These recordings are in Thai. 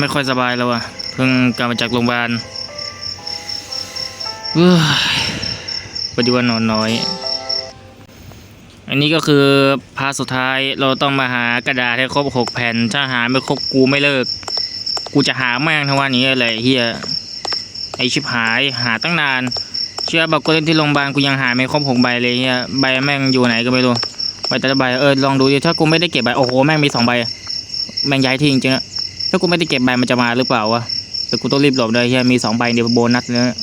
ไม่ค่อยสบายแล้วอะเพิ่งกลับมาจากโรงพยาบาลเอ้ยพอดีว่านอนน้อย อันนี้ก็คือพาร์สุดท้ายเราต้องมาหากระดาษให้ครบหกแผ่น ถ้าหาไม่ครบกูไม่เลิก กูจะหาแม่งทั้งวันนี้เลยเฮียไอชิบหายหาตั้งนาน เชื่อบอกกูเล่นที่โรงพยาบาลกูยังหาไม่ครบหกใบเลยเฮียใบแม่งอยู่ไหนก็ไม่รู้ใบแต่ละใบเออลองดูดิถ้ากูไม่ได้เก็บใบโอ้โหแม่งมีสองใบ แม่งย้ายที่จริงๆอะ ถ้ากูไม่ได้เก็บใบมันจะมาหรือเปล่าวะแต่กูต้องรีบหลบเลยเฮียมีสองใบเดี๋ยวโบนัสเนี่ย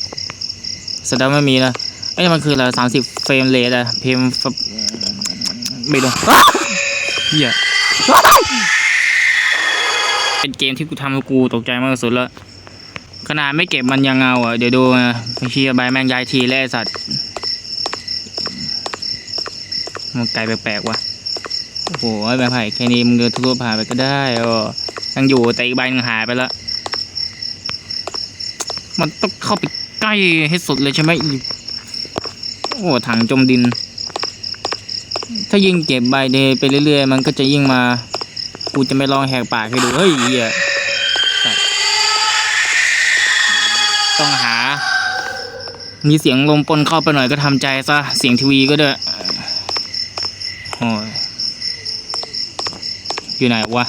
แสดงว่ามีนะไอ้ยมันคืออะไรสามสิบเฟรมเรทอะเพมไม่รู้เฮียเป็นเกมที่กูทำให้กูตกใจมากที่สุดแล้วขนาดไม่เก็บมันยังเอาอะเดี๋ยวดูนะเชียใบแมงยายทีแล้วไอ้สัตว์มันไกลแปลกๆว่ะโอ้โหใบไผ่แค่นี้มึงเดินทุบผ่านไปก็ได้อ๋อ ยังอยู่แต่อีกใบหนึงหายไปแล้ว มันต้องเข้าไปใกล้ให้สุดเลยใช่ไหมอีโอ้ถังจมดิน ถ้ายิ่งเก็บใบเดย์ไปเรื่อยๆ มันก็จะยิ่งมา กูจะไม่ลองแหกปากให้ดู เฮ้ยเหี้ยต้องหา มีเสียงลมปนเข้าไปหน่อยก็ทำใจซะ เสียงทีวีก็เด้วยโอ้ยอยู่ไหนวะ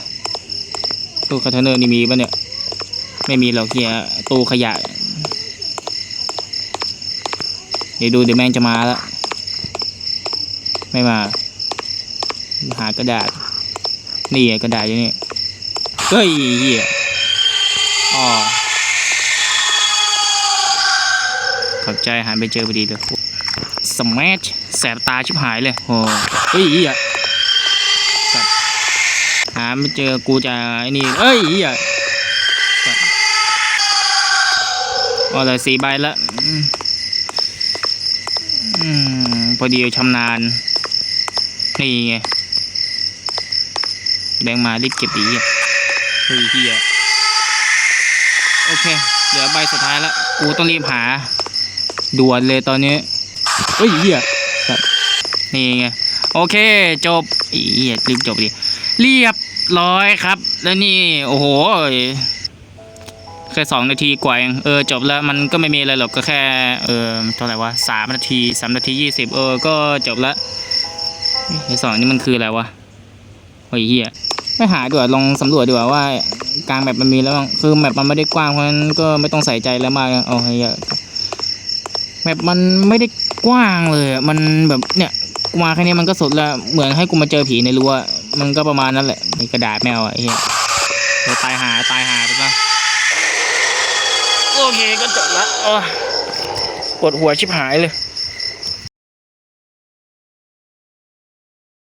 ตู้คอนเทนเนอร์นี่มีปะเนี่ย ไม่มีหรอกเฮียตู้ขยะ เดี๋ยวดูเดี๋ยวแม่งจะมาแล้ว ไม่มา หากระดาษ นี่ไงกระดาษอยู่นี่เฮ้ยเฮียอ๋อขอบใจหันไปเจอพอดีเลยสมัชแสบตาชิบหายเลยโอ้เฮ้ยเหี้ย หาไม่เจอกูจะไอ้นี่เอ้ยเหี้ยสัตว์อ๋อเหลยสี่ใบละอืมอืมพอดีชำนาญ นี่ไงแบงมารีบเก็บดีอะเฮ้ยเหี้ยโอเค เหลือใบสุดท้ายละกูต้องรีบหา ด่วนเลยตอนนี้เฮ้ยเหี้ยนี่ไง โอเค จบอีเหี้ยรีบจบดิ เรียบร้อยครับ แล้วนี่ โอ้โหแค่สองนาทีกว่าเองเออจบแล้วมันก็ไม่มีอะไรหรอกก็แค่เออเท่าไหร่วะสามนาทีสามนาทียี่สิบเออก็จบและไอ้สองนี่มันคืออะไรวะโอ้ยเหี้ยไม่หาดีกว่าลองสำรวจดีกว่าว่ากลางแบบมันมีแล้วบ้งคือแมปมันไม่ได้กว้างเพราะฉะนั้นก็ไม่ต้องใส่ใจแล้วมากเอาเหี้ยแบบมันไม่ได้กว้างเลยมันแบบเนี่ยกูมาแค่นี้มันก็สุดแล้วเหมือนให้กูมาเจอผีในรั้ว มันก็ประมาณนั้นแหละในกระดาษแมวอะไอ้เหี้ยเดี๋ยวตายหาตายหาไปซะโอเคก็จบละโอ้ยปวดหัวชิบหายเลย